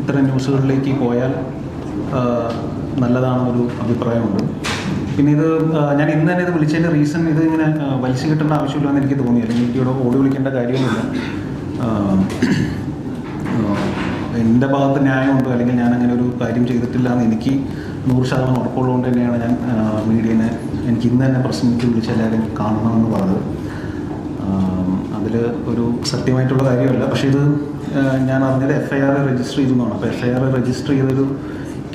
ഇത്തരം ന്യൂസുകളിലേക്ക് പോയാൽ നല്ലതാണെന്നൊരു അഭിപ്രായമുണ്ട്. പിന്നെ ഇത് ഞാൻ ഇന്ന് തന്നെ ഇത് വിളിച്ചതിന്റെ റീസൺ ഇത് ഇങ്ങനെ വലിച്ചു കിട്ടേണ്ട ആവശ്യമില്ലെന്ന് എനിക്ക് തോന്നി. അല്ലെങ്കിൽ എനിക്ക് ഇവിടെ ഓടി വിളിക്കേണ്ട ആ, എന്റെ ഭാഗത്ത് ന്യായമുണ്ട്. അല്ലെങ്കിൽ ഞാൻ അങ്ങനെ ഒരു കാര്യം ചെയ്തിട്ടില്ല എന്ന് എനിക്ക് നൂറ് ശതമാനം ഉറപ്പുള്ളതുകൊണ്ട് തന്നെയാണ് ഞാൻ മീഡിയനെ എനിക്ക് ഇന്ന് തന്നെ പ്രശ്നത്തിൽ വിളിച്ച് എല്ലാവരും കാണണമെന്ന് പറഞ്ഞത്. അതിൽ ഒരു സത്യമായിട്ടുള്ള കാര്യമല്ല. പക്ഷേ ഇത് ഞാൻ അറിഞ്ഞത് എഫ് ഐ ആർ രജിസ്റ്റർ ചെയ്തു എന്നാണ് അപ്പോൾ എഫ് ഐ ആർ രജിസ്റ്റർ ചെയ്തൊരു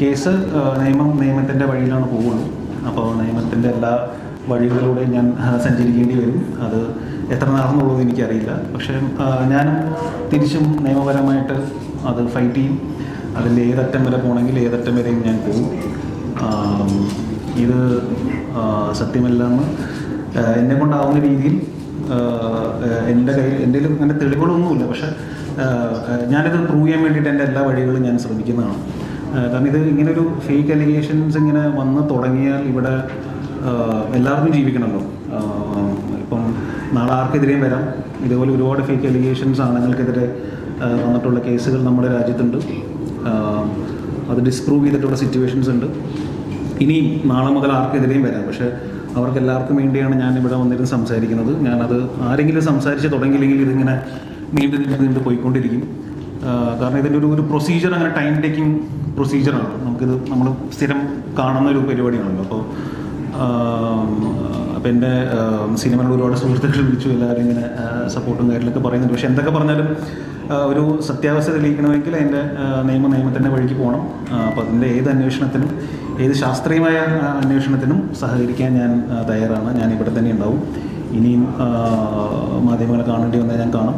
കേസ് നിയമം നിയമത്തിന്റെ വഴിയിലാണ് പോകുള്ളൂ അപ്പോൾ നിയമത്തിന്റെ എല്ലാ വഴികളിലൂടെ ഞാൻ സഞ്ചരിക്കേണ്ടി വരും. അത് എത്ര നാളെന്നുള്ളത് എനിക്കറിയില്ല. പക്ഷേ ഞാനും തിരിച്ചും നിയമപരമായിട്ട് അത് ഫൈറ്റ് ചെയ്യും. അതിൽ ഏതറ്റം വരെ പോകണമെങ്കിൽ ഏതറ്റം വരെയും ഞാൻ പോകും. ഇത് സത്യമല്ലാന്ന് എന്നെ കൊണ്ടാവുന്ന രീതിയിൽ എന്റെ കയ്യിൽ എന്റെ അങ്ങനെ തെളിവുകളൊന്നുമില്ല. പക്ഷെ ഞാനിത് പ്രൂവ് ചെയ്യാൻ വേണ്ടിയിട്ട് എന്റെ എല്ലാ വഴികളും ഞാൻ ശ്രമിക്കുന്നതാണ്. കാരണം ഇത് ഇങ്ങനെ ഒരു ഫേക്ക് അലിഗേഷൻസ് ഇങ്ങനെ വന്ന് തുടങ്ങിയാൽ ഇവിടെ എല്ലാവർക്കും ജീവിക്കണമല്ലോ ഇപ്പം നാളെ ആർക്കെതിരെയും വരാം. ഇതുപോലെ ഒരുപാട് ഫേക്ക് അലിഗേഷൻസ് ആണുങ്ങൾക്കെതിരെ വന്നിട്ടുള്ള കേസുകൾ നമ്മുടെ രാജ്യത്തുണ്ട്. അത് ഡിസ്പ്രൂവ് ചെയ്തിട്ടുള്ള സിറ്റുവേഷൻസ് ഉണ്ട്. ഇനിയും നാളെ മുതൽ ആർക്കെതിരെയും വരാം. പക്ഷേ അവർക്ക് എല്ലാവർക്കും വേണ്ടിയാണ് ഞാൻ ഇവിടെ വന്നിരുന്ന് സംസാരിക്കുന്നത്. ഞാനത് ആരെങ്കിലും സംസാരിച്ച് തുടങ്ങിയില്ലെങ്കിൽ ഇതിങ്ങനെ നീണ്ടു നീണ്ടു നീണ്ടു പോയിക്കൊണ്ടിരിക്കും. കാരണം ഇതിന്റെ ഒരു ഒരു പ്രൊസീജിയർ അങ്ങനെ ടൈം ടേക്കിംഗ് പ്രൊസീജിയറാണ് നമുക്കിത് നമ്മൾ സ്ഥിരം കാണുന്ന ഒരു പരിപാടിയാണല്ലോ. അപ്പോൾ അപ്പോൾ എന്റെ സിനിമയിൽ ഒരുപാട് സുഹൃത്തുക്കൾ വിളിച്ചു. എല്ലാവരും ഇങ്ങനെ സപ്പോർട്ടും കാര്യങ്ങളൊക്കെ പറയുന്നുണ്ട്. പക്ഷേ എന്തൊക്കെ പറഞ്ഞാലും ഒരു സത്യാവസ്ഥ തെളിയിക്കണമെങ്കിൽ അതിന്റെ നിയമ നിയമത്തിന്റെ വഴിക്ക് പോകണം. അപ്പോൾ അതിന്റെ ഏത് അന്വേഷണത്തിനും ഏത് ശാസ്ത്രീയമായ അന്വേഷണത്തിനും സഹകരിക്കാൻ ഞാൻ തയ്യാറാണ്. ഞാൻ ഇവിടെ തന്നെ ഉണ്ടാവും. ഇനിയും മാധ്യമങ്ങളെ കാണേണ്ടി വന്നാൽ ഞാൻ കാണും.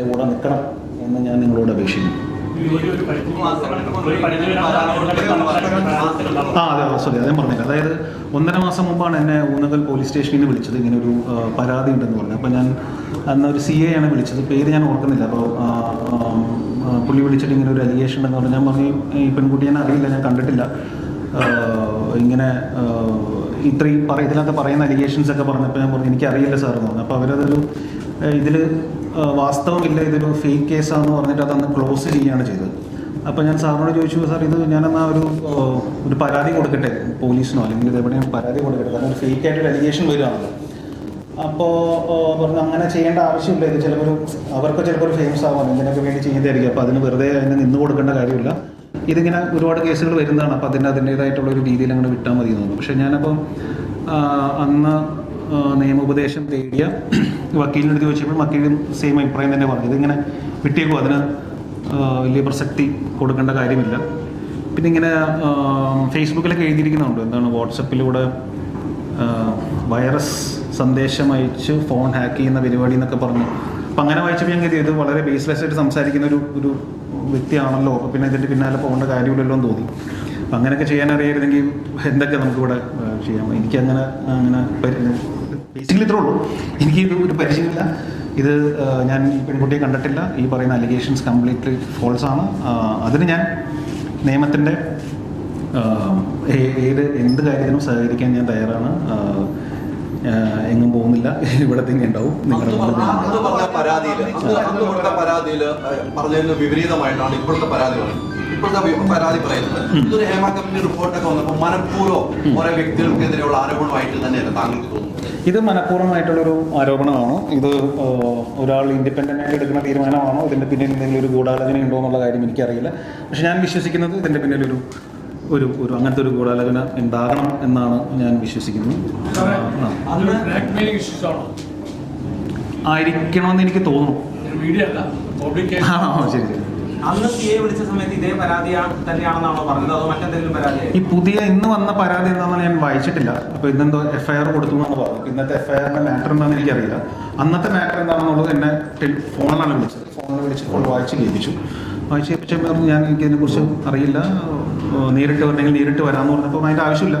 എന്റെ കൂടെ നിൽക്കണം എന്ന് ഞാൻ നിങ്ങളോട് അപേക്ഷിക്കുന്നു. ആ അതെ സോറി അതേ പറഞ്ഞില്ല. അതായത് ഒന്നര മാസം മുമ്പാണ് എന്നെ ഊന്നകൽ പോലീസ് സ്റ്റേഷനിൽ നിന്ന് വിളിച്ചത്. ഇങ്ങനെ ഒരു പരാതി ഉണ്ടെന്ന് പറഞ്ഞു. അപ്പോൾ ഞാൻ അന്ന് ഒരു സി എ ആണ് വിളിച്ചത്. പേര് ഞാൻ ഓർക്കുന്നില്ല. അപ്പോൾ പുള്ളി വിളിച്ചിട്ട് ഇങ്ങനെ ഒരു അലിഗേഷൻ ഉണ്ടെന്ന് പറഞ്ഞു. ഞാൻ പറഞ്ഞു ഈ പെൺകുട്ടി ഞാൻ അറിയില്ല ഞാൻ കണ്ടിട്ടില്ല. ഇങ്ങനെ ഇത്രയും പറ ഇതിനകത്ത് പറയുന്ന അലിഗേഷൻസ് ഒക്കെ പറഞ്ഞപ്പോൾ ഞാൻ പറഞ്ഞു എനിക്കറിയില്ല സാർ എന്ന് പറഞ്ഞു. അപ്പോൾ അവരതൊരു ഇതിൽ വാസ്തവമില്ല ഇതൊരു ഫേക്ക് കേസാണെന്ന് പറഞ്ഞിട്ട് അതന്ന് ക്ലോസ് ചെയ്യുകയാണ് ചെയ്തത്. അപ്പോൾ ഞാൻ സാറിനോട് ചോദിച്ചു സാർ ഇത് ഞാനെന്നാ ഒരു ഒരു പരാതി കൊടുക്കട്ടെ പോലീസിനോ? അല്ലെങ്കിൽ ഇത് എവിടെയും പരാതി കൊടുക്കട്ടെ? കാരണം ഒരു ഫേക്ക് ആയിട്ടൊരു അലിഗേഷൻ വരികയാണല്ലോ അപ്പോൾ പറഞ്ഞു അങ്ങനെ ചെയ്യേണ്ട ആവശ്യമില്ല. ഇത് ചിലപ്പോൾ അവർക്ക് ചിലപ്പോൾ ഒരു ഫേമസ് ആവാം. ഇതിനൊക്കെ വേണ്ടി ചെയ്യുന്നതായിരിക്കും അപ്പോൾ അതിന് വെറുതെ അതിനെ നിന്ന് കൊടുക്കേണ്ട കാര്യമില്ല. ഇതിങ്ങനെ ഒരുപാട് കേസുകൾ വരുന്നതാണ്. അപ്പോൾ അതിന്റെ അതിന്റേതായിട്ടുള്ള ഒരു രീതിയിൽ അങ്ങനെ വിട്ടാൽ മതി എന്ന് തോന്നുന്നു. പക്ഷേ ഞാനപ്പം അന്ന് നിയമോപദേശം തേടിയ വക്കീലിന്റെ അടുത്ത് ചോദിച്ചപ്പോൾ വക്കീലും സെയിം അഭിപ്രായം തന്നെ പറഞ്ഞു. ഇതിങ്ങനെ വിട്ടേക്കും അതിന് വലിയ പ്രസക്തി കൊടുക്കേണ്ട കാര്യമില്ല. പിന്നെ ഇങ്ങനെ ഫേസ്ബുക്കിലൊക്കെ എഴുതിയിരിക്കുന്നുണ്ട്. എന്താണ് വാട്സപ്പിലൂടെ വൈറസ് സന്ദേശം അയച്ച് ഫോൺ ഹാക്ക് ചെയ്യുന്ന പരിപാടി എന്നൊക്കെ പറഞ്ഞു. അപ്പം അങ്ങനെ വായിച്ചപ്പോൾ ഞാൻ കരുതി ഇത് വളരെ ബേസ്ലെസ് ആയിട്ട് സംസാരിക്കുന്ന ഒരു ഒരു വ്യക്തിയാണല്ലോ. അപ്പോൾ പിന്നെ ഇതിന്റെ പിന്നാലെ പോകേണ്ട കാര്യമില്ലല്ലോ എന്ന് തോന്നി. അപ്പം അങ്ങനെയൊക്കെ ചെയ്യാൻ അറിയായിരുന്നെങ്കിൽ എന്തൊക്കെ നമുക്കിവിടെ ചെയ്യാം. എനിക്കങ്ങനെ അങ്ങനെ ബേസിക്കലി ഇത്രേ ഉള്ളൂ. എനിക്ക് ഇത് ഒരു പരിചയമില്ല. ഇത് ഞാൻ ഈ പെൺകുട്ടിയെ കണ്ടിട്ടില്ല. ഈ പറയുന്ന അലിഗേഷൻസ് കംപ്ലീറ്റ്ലി ഫോൾസ് ആണ്. അതിന് ഞാൻ നിയമത്തിന്റെ ഏത് എന്ത് കാര്യത്തിനും സഹകരിക്കാൻ ഞാൻ തയ്യാറാണ്. എങ്ങും പോകുന്നില്ല. ഇവിടെ തന്നെ ഉണ്ടാവും. നിങ്ങളുടെ പരാതിയിൽ പറഞ്ഞതിന് വിപരീതമായിട്ടാണ് ഇപ്പോഴത്തെ പരാതി ഇപ്പോഴത്തെ പരാതി പറയുന്നത്. ഇതൊരു ഹേമ കമ്മിറ്റി റിപ്പോർട്ടൊക്കെ വന്നപ്പോൾ മനഃപൂർവം കുറെ വ്യക്തികൾക്കെതിരെയുള്ള ആരോപണമായിട്ട് തന്നെയല്ല താങ്കൾക്ക് തോന്നുന്നത്? ഇത് മനഃപൂർവമായിട്ടുള്ളൊരു ആരോപണമാണോ? ഇത് ഒരാൾ ഇൻഡിപെൻഡന്റ് ആയി എടുക്കുന്ന തീരുമാനമാണോ? ഇതിന്റെ പിന്നിൽ എന്തെങ്കിലും ഒരു ഗൂഢാലോചന ഉണ്ടോ എന്നുള്ള കാര്യം എനിക്കറിയില്ല. പക്ഷെ ഞാൻ വിശ്വസിക്കുന്നത് ഇതിന്റെ പിന്നിലൊരു ഒരു ഒരു അങ്ങനത്തെ ഒരു ഗൂഢാലോചന ഉണ്ടാകണം എന്നാണ് ഞാൻ വിശ്വസിക്കുന്നത്. ആണോ? ആയിരിക്കണമെന്ന് എനിക്ക് തോന്നുന്നു. മീഡിയ അല്ല പബ്ലിക്കേഷൻ ആ ആ, ശരി ശരി. അന്ന് സി എ വിളിച്ച സമയത്ത് ഇതേ പരാതി തന്നെയാണെന്നാണോ പറഞ്ഞത്? അതോ മറ്റെന്തെങ്കിലും പരാതി ഈ പുതിയ ഇന്ന് വന്ന പരാതി എന്താണെന്ന് ഞാൻ വായിച്ചിട്ടില്ല. അപ്പോൾ ഇന്നെന്തോ എഫ്ഐആർ കൊടുത്തു എന്നാണ് പറഞ്ഞു ഇന്നത്തെ എഫ്ഐആറിന്റെ മാറ്റർ എന്താണെന്ന് എനിക്കറിയില്ല. അന്നത്തെ മാറ്റർ എന്താണെന്നുള്ളത് എന്നെ ഫോണിലാണ് വിളിച്ചത്. ഫോണിൽ വിളിച്ചപ്പോൾ വായിച്ച് കേൾപ്പിച്ചു വായിച്ച് കേൾപ്പിച്ചപ്പോൾ ഞാൻ എനിക്ക് ഇതിനെക്കുറിച്ച് അറിയില്ല നേരിട്ട് വരണമെങ്കിൽ നേരിട്ട് വരാമെന്ന് പറഞ്ഞപ്പോൾ അതിന്റെ ആവശ്യമില്ല.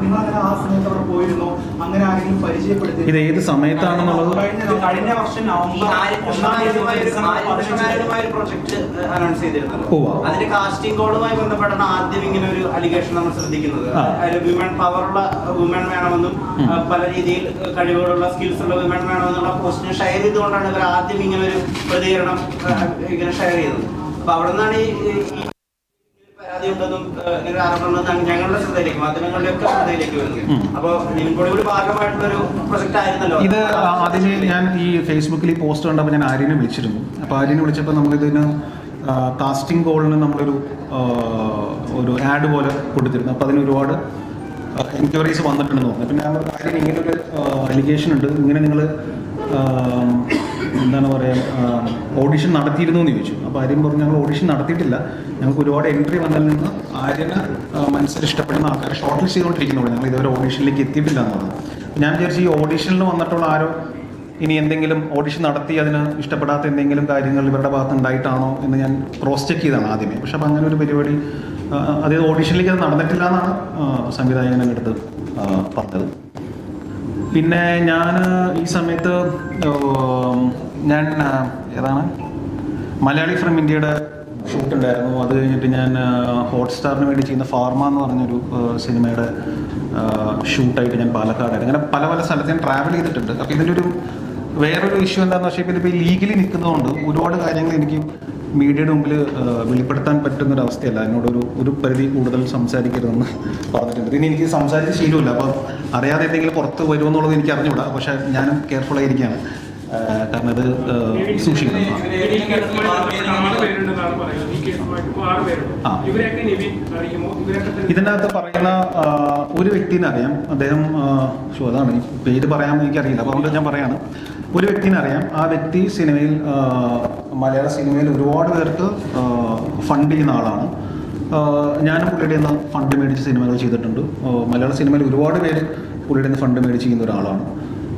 പ്രൊമോഷൻ നിങ്ങൾ അങ്ങനെ ആ സമയത്ത് അവിടെ പോയിരുന്നു. അങ്ങനെ ആരെങ്കിലും പരിചയപ്പെടുത്തി ഇത് ഏത് സമയത്താണെന്നുള്ളത്? ഇത് കഴിഞ്ഞ വർഷം നവംബർ ഒന്നാം തീയതി പ്രൊജക്ട് അനൗൺസ്. അതിന്റെ കാസ്റ്റിംഗ് കോളുമായി ബന്ധപ്പെട്ടാണ് ആദ്യം ഇങ്ങനെ ഒരു അലിഗേഷൻ നമ്മൾ ശ്രദ്ധിക്കുന്നത്. അതിൽ വിമൻ പവറുള്ള വിമൻ വേണമെന്നും പല രീതിയിൽ കഴിവുകളുള്ള സ്കിൽസ് ഉള്ള വിമൻ വേണമെന്നുള്ള പോസ്റ്റിനെ ഷെയർ ചെയ്തുകൊണ്ടാണ് ഇവർ ആദ്യം ഇങ്ങനെ ഒരു പ്രതികരണം ഇങ്ങനെ ഷെയർ ചെയ്തത്. അപ്പൊ അവിടെ നിന്നാണ് ഈ ഉണ്ടെന്നും ആ, ആരോപണം ഞങ്ങളുടെ ശ്രദ്ധയിലേക്ക് മാധ്യമങ്ങളുടെയൊക്കെ ശ്രദ്ധയിലേക്ക് വരുന്നു അപ്പോൾ അപ്പൊ നിവിൻപോളിയുടെ ഭാഗമായിട്ടുള്ള ഒരു പ്രൊജക്ട് ആയിരുന്നല്ലോ. ഇത് അതിന് ഞാൻ ഈ ഫേസ്ബുക്കിൽ ഈ പോസ്റ്റ് കണ്ടപ്പോൾ ഞാൻ ആര്യനെ വിളിച്ചിരുന്നു. അപ്പോൾ ആര്യനെ വിളിച്ചപ്പോൾ നമ്മളിതിന് കാസ്റ്റിംഗ് കോളിന് നമ്മളൊരു ഒരു ആഡ് പോലെ കൊടുത്തിരുന്നു. അപ്പോൾ അതിന് ഒരുപാട് എൻക്വയറീസ് വന്നിട്ടുണ്ടെന്ന് തോന്നുന്നു. പിന്നെ ആ കാര്യം ഇങ്ങനെ ഒരു അലിഗേഷൻ ഉണ്ട്. ഇങ്ങനെ നിങ്ങൾ എന്താണ് പറയുക ഓഡിഷൻ നടത്തിയിരുന്നു എന്ന് ചോദിച്ചു. അപ്പോൾ ആര്യം പറഞ്ഞു ഞങ്ങൾ ഓഡിഷൻ നടത്തിയിട്ടില്ല. ഞങ്ങൾക്ക് ഒരുപാട് എൻട്രി വന്നതിൽ നിന്ന് ആര്യന് മനസ്സിൽ ഇഷ്ടപ്പെടുന്ന ആൾക്കാരെ ഷോർട്ട് ലിസ്റ്റ് ചെയ്തുകൊണ്ടിരിക്കുന്നുള്ളൂ ഞങ്ങൾ ഇതുവരെ ഓഡിഷനിലേക്ക് എത്തിയിട്ടില്ല എന്നാണ് ഞാൻ വിചാരിച്ചു ഈ ഓഡിഷനിൽ വന്നിട്ടുള്ള ആരോ ഇനി എന്തെങ്കിലും ഓഡിഷൻ നടത്തി അതിന് ഇഷ്ടപ്പെടാത്ത എന്തെങ്കിലും കാര്യങ്ങൾ ഇവരുടെ ഭാഗത്ത് ഉണ്ടായിട്ടാണോ എന്ന് ഞാൻ ക്രോസ് ചെക്ക് ചെയ്താണ് ആദ്യമേ. പക്ഷെ അപ്പം അങ്ങനെ ഒരു പരിപാടി അതായത് ഓഡിഷനിലേക്ക് അത് നടന്നിട്ടില്ല എന്നാണ് സംവിധായകനെടുത്ത് പറഞ്ഞത്. പിന്നെ ഞാൻ ഈ സമയത്ത് ഞാൻ ഏതാണ്? മലയാളി ഫ്രം ഇന്ത്യയുടെ ഷൂട്ട് ഉണ്ടായിരുന്നു. അത് കഴിഞ്ഞിട്ട് ഞാൻ ഹോട്ട്സ്റ്റാറിന് വേണ്ടി ചെയ്യുന്ന ഫാർമ എന്ന് പറഞ്ഞൊരു സിനിമയുടെ ഷൂട്ടായിട്ട് ഞാൻ പാലക്കാടായിരുന്നു അങ്ങനെ പല പല സ്ഥലത്ത് ഞാൻ ട്രാവൽ ചെയ്തിട്ടുണ്ട്. അപ്പോൾ ഇതിന്റെ ഒരു വേറൊരു ഇഷ്യൂ എന്താണെന്ന് വെച്ചാൽ ഇതിപ്പോൾ ലീഗലി നിൽക്കുന്നതുകൊണ്ട് ഒരുപാട് കാര്യങ്ങൾ എനിക്ക് മീഡിയയുടെ മുമ്പിൽ വെളിപ്പെടുത്താൻ പറ്റുന്ന ഒരു അവസ്ഥയല്ല എന്നോടൊരു ഒരു പരിധി കൂടുതൽ സംസാരിക്കരുതെന്ന് പറഞ്ഞിട്ടുണ്ട്. ഇനി എനിക്ക് സംസാരിച്ച് ശീലമില്ല. അപ്പം അറിയാതെ എന്തെങ്കിലും പുറത്ത് വരുമെന്നുള്ളത് എനിക്ക് അറിഞ്ഞുകൂടാ പക്ഷേ ഞാനും കെയർഫുൾ ആയിരിക്കുകയാണ്. കാരണം ഇത് സൂക്ഷിക്കണം. ഇതിനകത്ത് പറയുന്ന ഒരു വ്യക്തിനെ അറിയാം അദ്ദേഹം ഷോ അതാണ്. പേര് പറയാമെന്ന് എനിക്കറിയില്ല. അപ്പോൾ അതുകൊണ്ട് ഞാൻ പറയാണ്. ഒരു വ്യക്തിനെ അറിയാം ആ വ്യക്തി സിനിമയിൽ മലയാള സിനിമയിൽ ഒരുപാട് പേർക്ക് ഫണ്ട് ചെയ്യുന്ന ആളാണ്. ഞാനും പുള്ളിയുടെ നിന്ന് ഫണ്ട് മേടിച്ച് സിനിമകൾ ചെയ്തിട്ടുണ്ട്. മലയാള സിനിമയിൽ ഒരുപാട് പേര് പുള്ളിയുടെ നിന്ന് ഫണ്ട് മേടിച്ച് ചെയ്യുന്ന ഒരാളാണ്.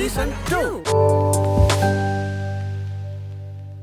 Season 2.